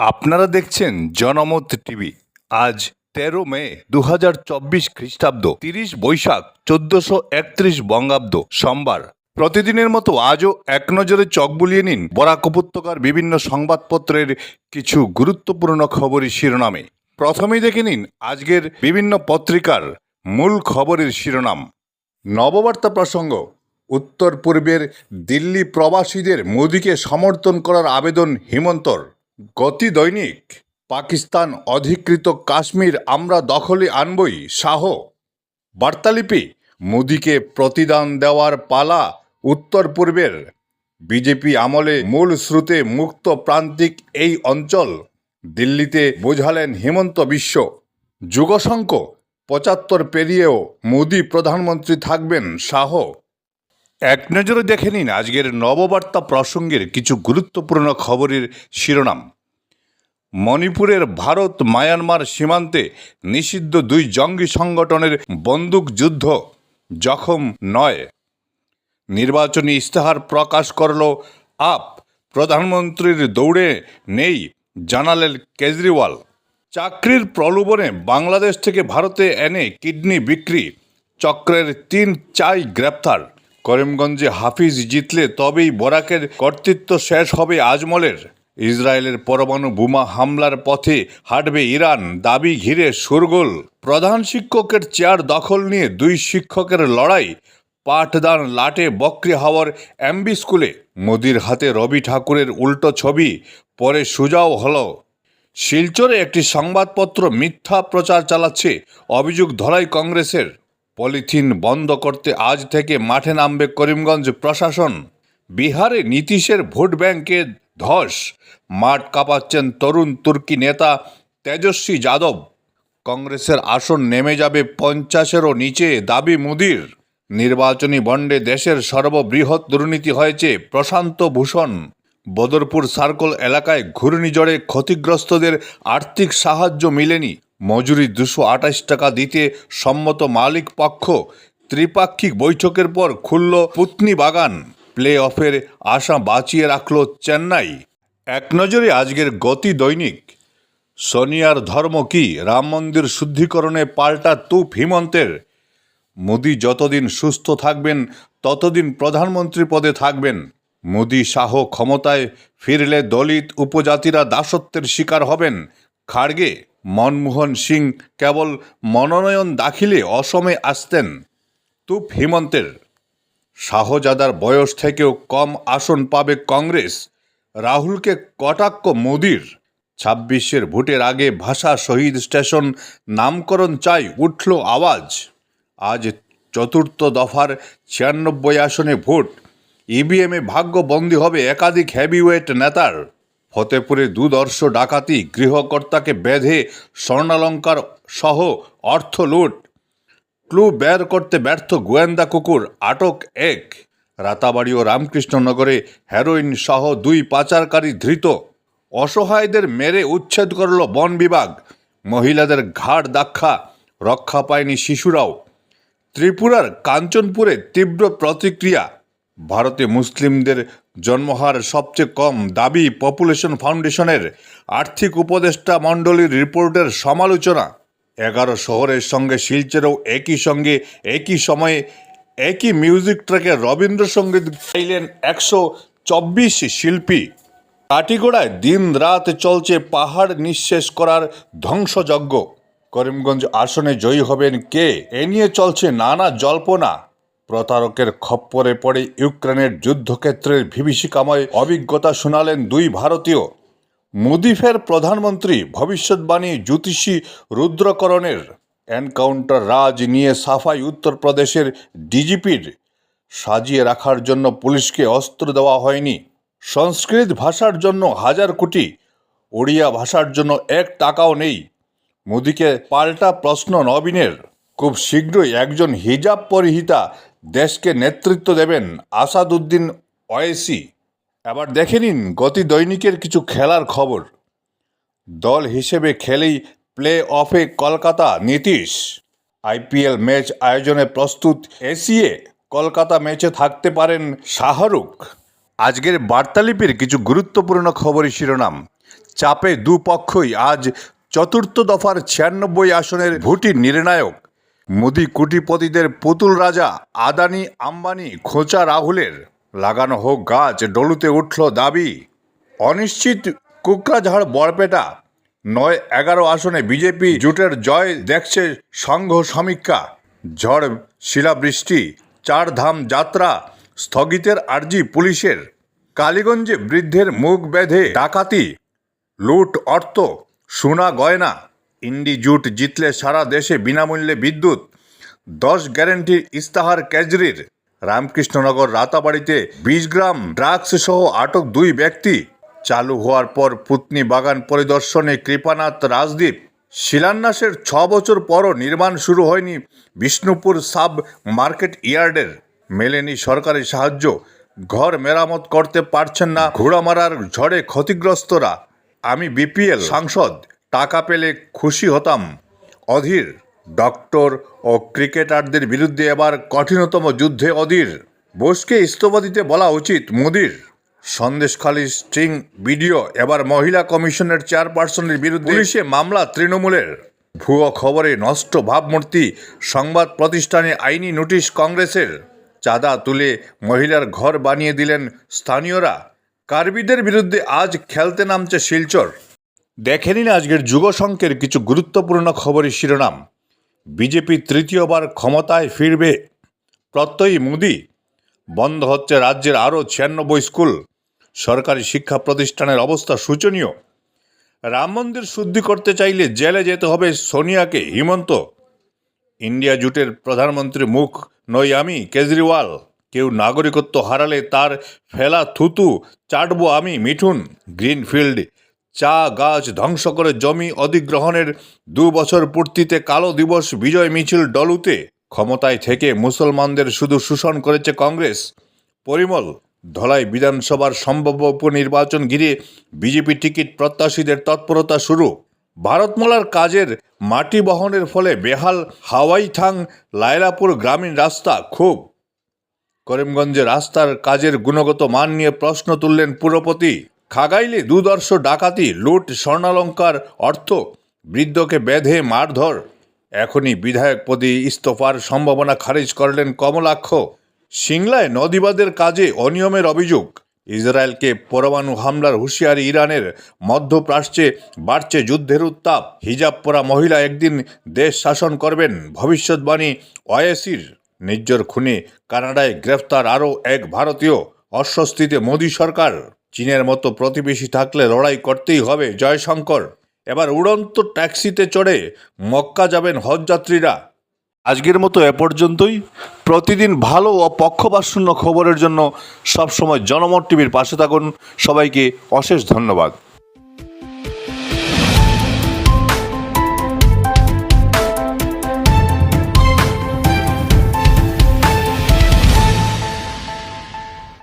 আপনারা দেখছেন জনমত টিভি। আজ তেরো মে দু হাজার চব্বিশ খ্রিস্টাব্দ, তিরিশ বৈশাখ, চোদ্দশো একত্রিশ বঙ্গাব্দ, সোমবার। প্রতিদিনের মতো আজও এক নজরে চক বুলিয়ে নিন বরাক উপত্যকার বিভিন্ন সংবাদপত্রের কিছু গুরুত্বপূর্ণ খবরের শিরোনামে। প্রথমেই দেখে নিন আজকের বিভিন্ন পত্রিকার মূল খবরের শিরোনাম। নববার্তা প্রসঙ্গ, উত্তর পূর্বের দিল্লি প্রবাসীদের মোদীকে সমর্থন করার আবেদন হিমন্তর। গতি দৈনিক, পাকিস্তান অধিকৃত কাশ্মীর আমরা দখলে আনবই, শাহ। বার্তালিপি, মোদীকে প্রতিদান দেওয়ার পালা উত্তর পূর্বের। বিজেপি আমলে মূল স্রোতে মুক্ত প্রান্তিক এই অঞ্চল, দিল্লিতে বোঝালেন হেমন্ত বিশ্ব। যুগশঙ্ক, পঁচাত্তর পেরিয়েও মোদী প্রধানমন্ত্রী থাকবেন, শাহ। এক নজরে দেখে নিন আজকের নববার্তা প্রসঙ্গের কিছু গুরুত্বপূর্ণ খবরের শিরোনাম। মণিপুরের ভারত, মায়ানমার সীমান্তে নিষিদ্ধ দুই জঙ্গি সংগঠনের বন্দুক যুদ্ধ জখম নয়। নির্বাচনী ইস্তেহার প্রকাশ করল আপ। প্রধানমন্ত্রীর দৌড়ে নেই জানালেন কেজরিওয়াল। চাকরির প্রলোভনে বাংলাদেশ থেকে ভারতে এনে কিডনি বিক্রি, চক্রের তিন চাই গ্রেপ্তার। করিমগঞ্জে হাফিজ জিতলে তবেই বরাকের কর্তৃত্ব শেষ হবে আজমলের। ইসরায়েলের পরমাণু বোমা হামলার পথে হাঁটবে ইরান, দাবি ঘিরে সুরগোল প্রধান শিক্ষকের চেয়ার দখল নিয়ে দুই শিক্ষকের লড়াই পাঠদান লাটে বক্রি হাওয়ার এমবি স্কুলে। মোদির হাতে রবি ঠাকুরের উল্টো ছবি, পরে সুজাও হলো। শিলচরে একটি সংবাদপত্র মিথ্যা প্রচার চালাচ্ছে অভিযোগ ধরাই কংগ্রেসের। পলিথিন বন্ধ করতে আজ থেকে মাঠে নামবে করিমগঞ্জ প্রশাসন। বিহারে নীতিশের ভোট ব্যাংকে ধস। মাঠ কাঁপাচ্ছেন তরুণ তুর্কি নেতা তেজস্বী যাদব। কংগ্রেসের আসন নেমে যাবে পঞ্চাশেরও নিচে, দাবি মুদির। নির্বাচনী বন্ডে দেশের সর্ববৃহৎ দুর্নীতি হয়েছে প্রশান্ত ভূষণ। বদরপুর সার্কল এলাকায় ঘূর্ণিঝড়ে ক্ষতিগ্রস্তদের আর্থিক সাহায্য মিলেনি মজুরি দুশো আঠাশ টাকা দিতে সম্মত মালিক পক্ষ ত্রিপাক্ষিক বৈঠকের পর খুলল পুতনি বাগান। প্লে অফের আশা বাঁচিয়ে রাখল চেন্নাই। এক নজরে আজকের গতি দৈনিক। সোনিয়ার ধর্ম কি? রাম মন্দির শুদ্ধিকরণে পাল্টা তুপ হিমন্তের। মোদি যতদিন সুস্থ থাকবেন, ততদিন প্রধানমন্ত্রী পদে থাকবেন। মোদি শাহ ক্ষমতায় ফিরলে দলিত উপজাতিরা দাসত্বের শিকার হবেন। খাড়গে মনমোহন সিং কেবল মনোনয়ন দাখিলে অসমে আসতেন। তুপ হিমন্তের শাহজাদার বয়স থেকেও কম আসন পাবে কংগ্রেস। রাহুলকে কটাক্ষ মোদির। ছাব্বিশের ভোটের আগে ভাষা শহীদ স্টেশন নামকরণ চাই উঠল আওয়াজ। আজ চতুর্থ দফার ছিয়ানব্বই আসনে ভোট। ইভিএমে ভাগ্যবন্দী হবে একাধিক হেভিওয়েট নেতার। ফতেপুরে দুদর্শ ডাকাতি গৃহকর্তাকে বেঁধে স্বর্ণালঙ্কার সহ অর্থ লুট। ক্লু বের করতে ব্যর্থ গোয়েন্দা কুকুর আটক এক। রাতাবাড়ি ও রামকৃষ্ণনগরে হেরোইন সহ দুই পাচারকারী ধৃত। অসহায়দের মেরে উচ্ছেদ করল বন বিভাগ। মহিলাদের ঘাড় দাক্ষা রক্ষা পায়নি শিশুরাও। ত্রিপুরার কাঞ্চনপুরে তীব্র প্রতিক্রিয়া। ভারতে মুসলিমদের জন্মহার সবচেয়ে কম দাবি পপুলেশন ফাউন্ডেশনের আর্থিক উপদেষ্টা মণ্ডলীর রিপোর্টের সমালোচনা। এগারো শহরের সঙ্গে শিলচরেও একই সঙ্গে, একই সময়ে একই মিউজিক ট্র্যাকে রবীন্দ্রসঙ্গীত গাইলেন একশো চব্বিশ শিল্পী। কাটিগোড়ায় দিন রাত চলছে পাহাড় নিঃশেষ করার ধ্বংসযজ্ঞ। করিমগঞ্জ আসনে জয়ী হবেন কে? এ নিয়ে চলছে নানা জল্পনা। প্রতারকের খপ্পরে পড়ে ইউক্রেনের যুদ্ধক্ষেত্রের বিভীষিকাময় অভিজ্ঞতা শোনালেন দুই ভারতীয়। মুদিফের প্রধানমন্ত্রী ভবিষ্যৎবাণী জ্যোতিষী রুদ্রকরণের এনকাউন্টার রাজ নিয়ে সাফাই উত্তরপ্রদেশের ডিজিপির সাজিয়ে রাখার জন্য পুলিশকে অস্ত্র দেওয়া হয়নি। সংস্কৃত ভাষার জন্য হাজার কোটি, ওড়িয়া ভাষার জন্য এক টাকাও নেই। মোদিকে পাল্টা প্রশ্ন নবীনের। খুব শীঘ্রই একজন হিজাব পরিহিতা দেশকে নেতৃত্ব দেবেন আসাদুদ্দিন ওয়েসি এবার দেখে নিন গতি দৈনিকের কিছু খেলার খবর। দল হিসেবে খেলেই প্লে অফে কলকাতা নীতিশ। আইপিএল ম্যাচ আয়োজনে প্রস্তুত এসিএ, কলকাতা ম্যাচে থাকতে পারেন শাহরুখ। আজকের বার্তালিপির কিছু গুরুত্বপূর্ণ খবরই শিরোনাম। চাপে দুপক্ষই আজ চতুর্থ দফার ছিয়ানব্বই আসনের ভোটই নির্ণায়ক। মোদি কোটিপতিদের পুতুল রাজা, আদানি, আম্বানি, খোঁচা রাহুলের লাগানো হোক গাছ, ডলুতে উঠল দাবি। অনিশ্চিত কুকরাঝাড় বরপেটা। নয়, এগারো আসনে বিজেপি জোটের জয় দেখছে সংঘ সমীক্ষা। ঝড়, শিলাবৃষ্টি চার ধাম যাত্রা, স্থগিতের আর্জি পুলিশের। কালীগঞ্জে বৃদ্ধের মুখ বেঁধে ডাকাতি, লুট, অর্থ, সোনা গয়না। ইন্ডি জুট জিতলে সারা দেশে বিনামূল্যে বিদ্যুৎ। দশ গ্যারেন্টির ইস্তাহার কেজরির রামকৃষ্ণনগর রাতাবাড়িতে বিশ গ্রাম ড্রাগস সহ আটক দুই ব্যক্তি। চালু হওয়ার পর পুতনি বাগান পরিদর্শনে কৃপানাথ রাজদীপ। শিলান্যাসের ছ বছর পরও নির্মাণ শুরু হয়নি বিষ্ণুপুর সাব মার্কেট ইয়ার্ডের। মেলেনি সরকারি সাহায্য। ঘর মেরামত করতে পারছেন না ঘোড়ামারার ঝড়ে ক্ষতিগ্রস্তরা। আমি বিপিএল সাংসদ। টাকা পেলে খুশি হতাম। অধীর, ডক্টর ও ক্রিকেটারদের বিরুদ্ধে এবার কঠিনতম যুদ্ধে অধীর। বোসকে ইস্তফা দিতে বলা উচিত মোদির। সন্দেশখালী স্ট্রিং ভিডিও এবার মহিলা কমিশনের চেয়ারপারসনের বিরুদ্ধে পুলিশে মামলা তৃণমূলের। ভুয়ো খবরে নষ্ট ভাবমূর্তি সংবাদ প্রতিষ্ঠানে আইনি নোটিশ কংগ্রেসের। চাঁদা তুলে মহিলার ঘর বানিয়ে দিলেন স্থানীয়রা। কার্বিদের বিরুদ্ধে আজ খেলতে নামছে শিলচর। দেখে নিন আজকের যুগসংখ্যের কিছু গুরুত্বপূর্ণ খবরের শিরোনাম। বিজেপি তৃতীয়বার ক্ষমতায় ফিরবে। প্রত্যয়ী মোদি, বন্ধ হচ্ছে রাজ্যের আরও ছিয়ানব্বই স্কুল। সরকারি শিক্ষা প্রতিষ্ঠানের অবস্থা শোচনীয় রাম মন্দির শুদ্ধি করতে চাইলে জেলে যেতে হবে সোনিয়াকে, হিমন্ত। ইন্ডিয়া জুটের প্রধানমন্ত্রী মুখ নই আমি, কেজরিওয়াল। কেউ নাগরিকত্ব হারালে তার ফেলা থুতু, চাটবো আমি, মিঠুন। গ্রিনফিল্ড চা গাছ ধ্বংস করে জমি অধিগ্রহণের দু বছর পূর্তিতে কালো দিবস বিজয় মিছিল ডলুতে। ক্ষমতায় থেকে মুসলমানদের শুধু শোষণ করেছে কংগ্রেস। পরিমল, ধলাই বিধানসভার সম্ভাব্য উপনির্বাচন ঘিরে বিজেপি টিকিট প্রত্যাশীদের তৎপরতা শুরু। ভারতমালার কাজের মাটি বহনের ফলে বেহাল হাওয়াইথাং লায়লাপুর গ্রামীণ রাস্তা খুব করিমগঞ্জে রাস্তার কাজের গুণগত মান নিয়ে প্রশ্ন তুললেন পুরপতি। খাগাইলে দুদর্শ ডাকাতি, লুট স্বর্ণালঙ্কার অর্থ, বৃদ্ধকে বেঁধে মারধর। এখনই বিধায়ক পদে ইস্তফার সম্ভাবনা খারিজ করলেন কমলাক্ষ। সিংলায় নদীবাদের কাজে অনিয়মের অভিযোগ। ইসরায়েলকে পরমাণু হামলার হুঁশিয়ারি ইরানের মধ্যপ্রাচ্যে বাড়ছে যুদ্ধের উত্তাপ। হিজাব পরা মহিলা একদিন দেশ শাসন করবেন, ভবিষ্যৎবাণী ওয়েসির। নির্জর খুনে কানাডায় গ্রেফতার আরও এক ভারতীয়, অস্বস্তিতে মোদী সরকার। চীনের মতো প্রতিবেশী থাকলে লড়াই করতেই হবে, জয়শঙ্কর। এবার উড়ন্ত ট্যাক্সিতে চড়ে মক্কা যাবেন হজযাত্রীরা। আজকের মতো এ পর্যন্তই। প্রতিদিন ভালো ও পক্ষপাতশূন্য খবরের জন্য সবসময় জনমত টিভির পাশে থাকুন। সবাইকে অশেষ ধন্যবাদ।